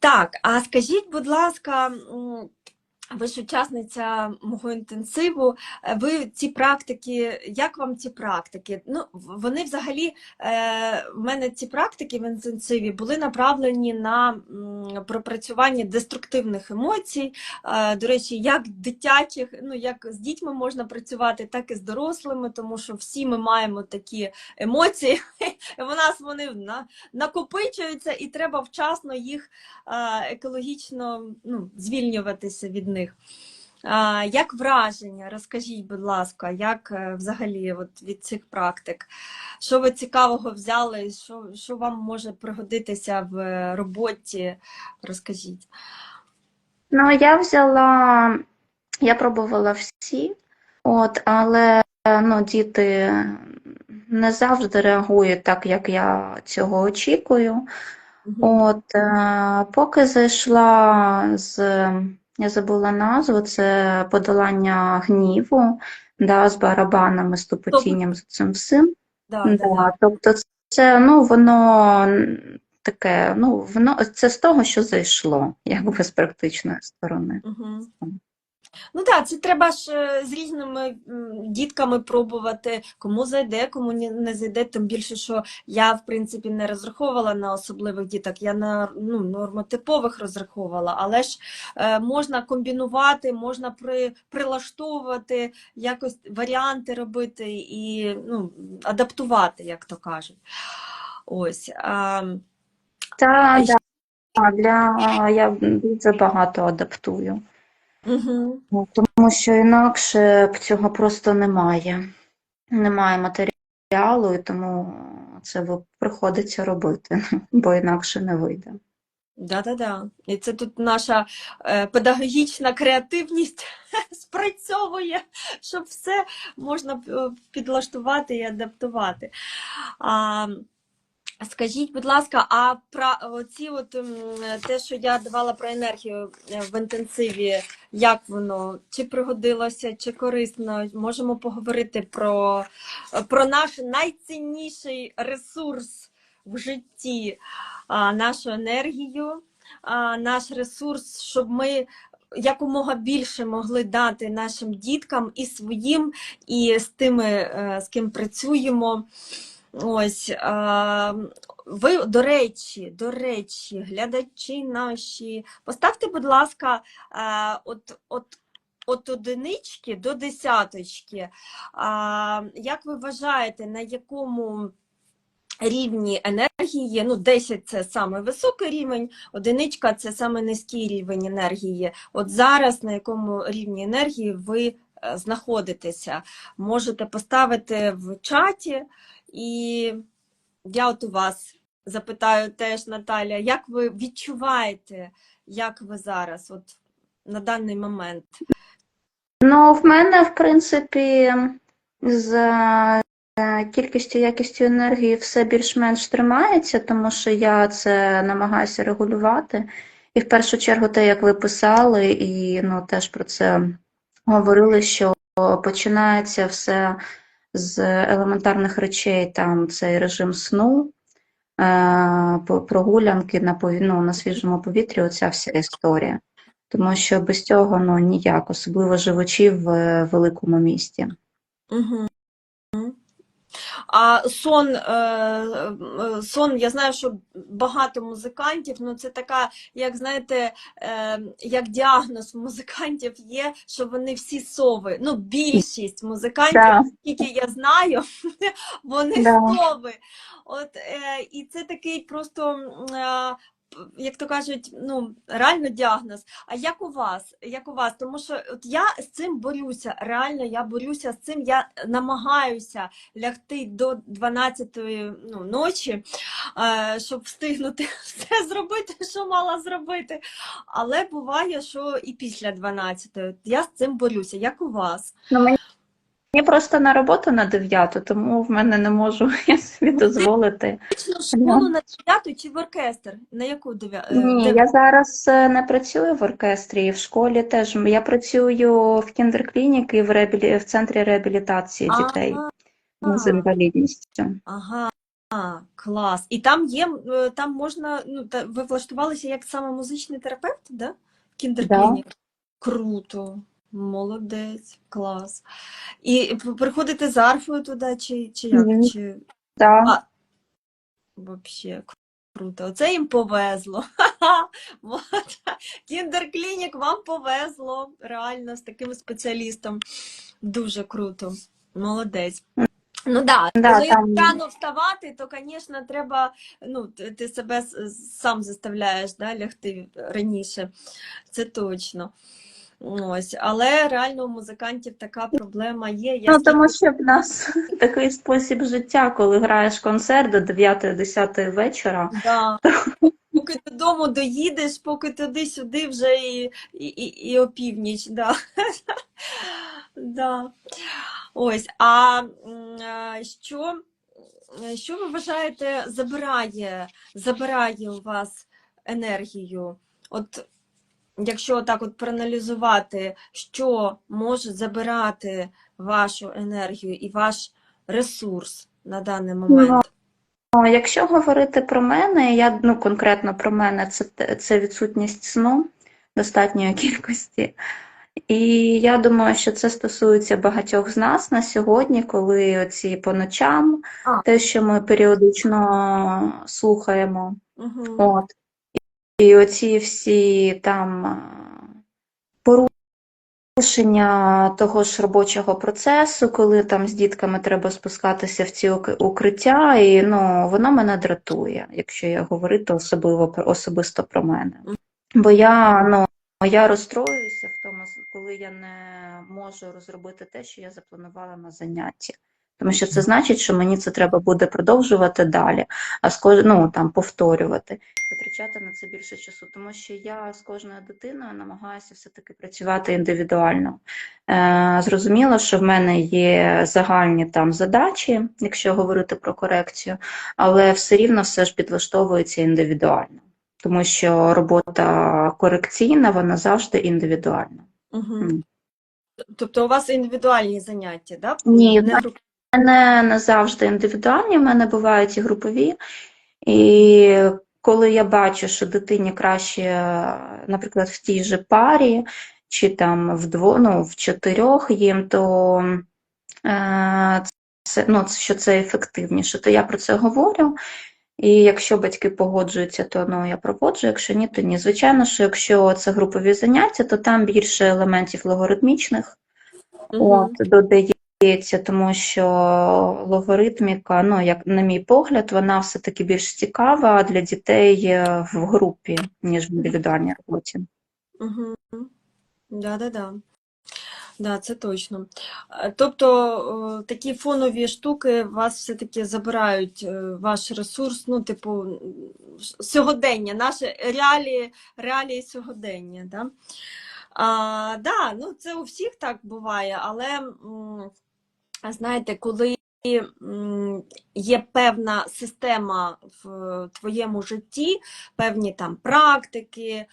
Так, а скажіть, будь ласка, ви ж учасниця мого інтенсиву. е, Ви ці практики, як вам ці практики? Ну, вони взагалі, е, в мене ці практики в інтенсиві були направлені на пропрацювання деструктивних емоцій. Е, До речі, як дитячих, ну як з дітьми можна працювати, так і з дорослими, тому що всі ми маємо такі емоції. У нас вони накопичуються, і треба вчасно їх екологічно ну, звільнюватися від них. А, Як враження? Розкажіть, будь ласка, як е, взагалі от від цих практик? Що ви цікавого взяли? Що, що вам може пригодитися в роботі? Розкажіть. Ну, я взяла, я пробувала всі, от, але ну, діти не завжди реагують так, як я цього очікую. От, е, поки зайшла з, я забула назву, це подолання гніву, да, з барабанами, з тупотінням, з цим всім. Да, да, да. Тобто це, ну, воно таке, ну, воно, це з того, що зайшло, якби з практичної сторони. Мгм. Ну так, це треба ж е, з різними дітками пробувати, кому зайде, кому не зайде, тим більше, що я, в принципі, не розраховувала на особливих діток, я на ну, нормотипових розраховувала, але ж е, можна комбінувати, можна при, прилаштовувати, якось варіанти робити і ну, адаптувати, як то кажуть. Ось. А, Та, І да, для, я дуже багато адаптую, угу. Тому що інакше цього просто немає. Немає матеріалу, і тому це приходиться робити, бо інакше не вийде. Да-да-да. І це тут наша е, педагогічна креативність спрацьовує, щоб все можна е, підлаштувати і адаптувати. А, скажіть, будь ласка, а про оці от те, що я давала про енергію е, в інтенсиві, як воно? Чи пригодилося, чи корисно? Можемо поговорити про, про наш найцінніший ресурс в житті, нашу енергію, наш ресурс, щоб ми якомога більше могли дати нашим діткам і своїм, і з тими, е, з ким працюємо. Ось, ви, до речі, до речі, глядачі наші, поставте, будь ласка, а, от, от, от одинички до десяточки. Як ви вважаєте, на якому рівні енергії, ну 10 це саме високий рівень, одиничка це саме низький рівень енергії. От зараз на якому рівні енергії ви е, знаходитеся? Можете поставити в чаті, і я от у вас запитаю теж, Наталя, як ви відчуваєте, як ви зараз, от на даний момент? Ну, в мене, в принципі, з е, кількістю якістю енергії все більш-менш тримається, тому що я це намагаюся регулювати. І в першу чергу те, як ви писали, і ну, теж про це говорили, що починається все з елементарних речей, там цей режим сну, е, прогулянки на, ну, на свіжому повітрі, оця вся історія. Тому що без цього ну, ніяк, особливо живучи в е, великому місті. Угу. А сон, е, сон, я знаю, що багато музикантів, ну це така, як знаєте, е, як діагноз музикантів є, що вони всі сови. Ну, більшість музикантів, Да. скільки я знаю, вони Да. сови. От, е, і це такий просто. Як то кажуть, ну реально діагноз. А як у вас? Як у вас? Тому що от я з цим борюся. Реально я борюся з цим. Я намагаюся лягти до 12-ї ну, ночі, е, щоб встигнути все зробити, що мала зробити. Але буває, що і після 12-ї. Я з цим борюся. Як у вас? Ну, мені, мені просто на роботу на 9, тому в мене не можу я собі дозволити. Вічно в школу на 9 чи в оркестр? На яку 9? Ні, я зараз е, не працюю в оркестрі, в школі теж. Я працюю в кіндерклініці в, реабілі... в центрі реабілітації дітей з інвалідністю. Ага. А, клас. І там є, е, там можна, ну, та, ви влаштувалися як саме музичний терапевт, да? В кіндерклінік? Круто, молодець, клас. І приходите з арфою туди, чи, чи як? Ні. Чи... Так. А, Вообще круто. Оце їм повезло. Кіндерклінік, вам повезло. Реально з таким спеціалістом. Дуже круто. Молодець. Ну да, Да, коли там- рано вставати, то, звісно, треба, ну, ти ти себе сам заставляєш да, лягти раніше. Це точно. Ось, але реально у музикантів така проблема є. Я Ну, тому що в нас такий спосіб життя, коли граєш концерт до 9-10 вечора. Да. Поки додому доїдеш, поки туди-сюди вже і, і, і, і опівніч. Да. Да. Ось, а, що, що ви вважаєте, забирає, забирає у вас енергію? От якщо так от проаналізувати, що може забирати вашу енергію і ваш ресурс на даний момент? Ну, Якщо говорити про мене, я ну конкретно про мене, це, це відсутність сну достатньої кількості. І я думаю, що це стосується багатьох з нас на сьогодні, коли оці по ночам, А. те, що ми періодично слухаємо, Угу. от. І оці всі там порушення того ж робочого процесу, коли там з дітками треба спускатися в ці укриття, і ну, воно мене дратує, якщо я говорити особливо особисто про мене. Бо я, ну, я розстроююся в тому, коли я не можу розробити те, що я запланувала на занятті. Тому що це значить, що мені це треба буде продовжувати далі, а з кож... ну, там, повторювати, витрачати на це більше часу. Тому що я з кожною дитиною намагаюся все-таки працювати індивідуально. Е, зрозуміло, що в мене є загальні там задачі, якщо говорити про корекцію, але все рівно все ж підлаштовується індивідуально. Тому що робота корекційна, вона завжди індивідуальна. Угу. Тобто у вас індивідуальні заняття, да? Ні, не так. Мене не завжди індивідуальні, в мене бувають і групові. І коли я бачу, що дитині краще, наприклад, в тій же парі, чи там в дво, ну, в чотирьох їм, то е, це, ну, що це ефективніше, то я про це говорю. І якщо батьки погоджуються, то ну, я проводжу, якщо ні, то ні. Звичайно, що якщо це групові заняття, то там більше елементів логаритмічних. Мгм. От, додається, тому що логаритміка, ну, як на мій погляд, вона все-таки більш цікава для дітей е, в групі, ніж в індивідуальній роботі. Угу. Да, да, да. Да, це точно. Е, Тобто такі фонові штуки вас все-таки забирають е, ваш ресурс, ну, типу, сьогодення, наші реалії, реалії сьогодення. Да? А, да, ну, це у всіх так буває, але знаєте, коли є певна система в твоєму житті, певні там практики,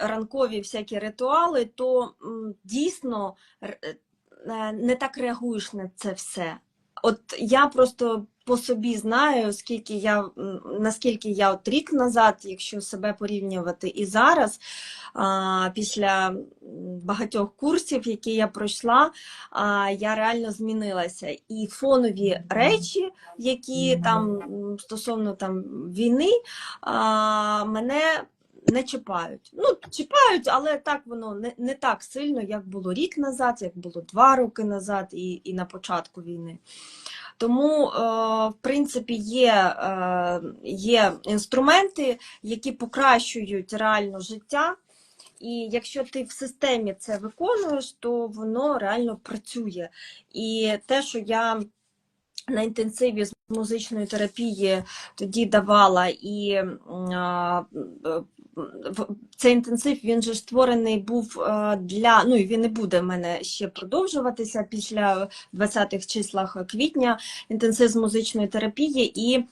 ранкові всякі ритуали, то дійсно е, не так реагуєш на це все. От я просто по собі знаю, скільки я, наскільки я от рік назад, якщо себе порівнювати і зараз, після багатьох курсів, які я пройшла, я реально змінилася. І фонові речі, які там стосовно там війни, мене не чіпають. Ну, чіпають, але так воно не, не так сильно, як було рік назад, як було два роки назад і, і на початку війни. Тому, е, в принципі, є, е, є інструменти, які покращують реально життя. І якщо ти в системі це виконуєш, то воно реально працює. І те, що я на інтенсиві з музичної терапії тоді давала, і цей інтенсив він же створений був е, для, ну і він не буде в мене ще продовжуватися після 20-х числах квітня, інтенсив з музичної терапії і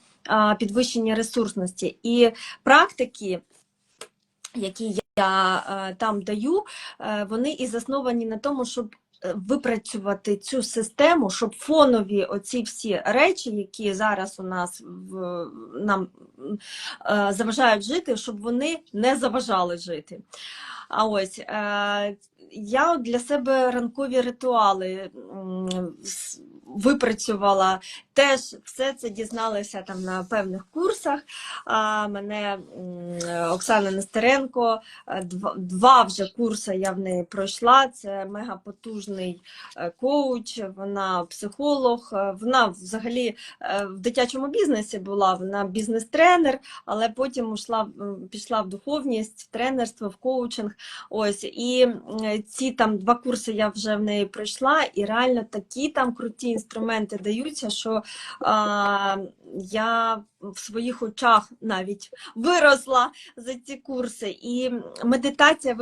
підвищення ресурсності. І практики, які я е, там даю, е, вони і засновані на тому, щоб е, випрацювати цю систему, щоб фонові оці всі речі, які зараз у нас в нам е, заважають жити, щоб вони не заважали жити. А ось е, я для себе ранкові ритуали випрацювала. Теж все це дізналася там на певних курсах. А, мене Оксана Нестеренко, е, два, вже курси я в неї пройшла. Це мегапотужний е, коуч, вона психолог, е, вона взагалі в дитячому бізнесі була, вона бізнес-тренер, але потім ушла, пішла в духовність, в тренерство, в коучинг. Ось і ці там два курси я вже в неї пройшла, і реально такі там круті інструменти даються, що а, я в своїх очах навіть виросла за ці курси. І медитація,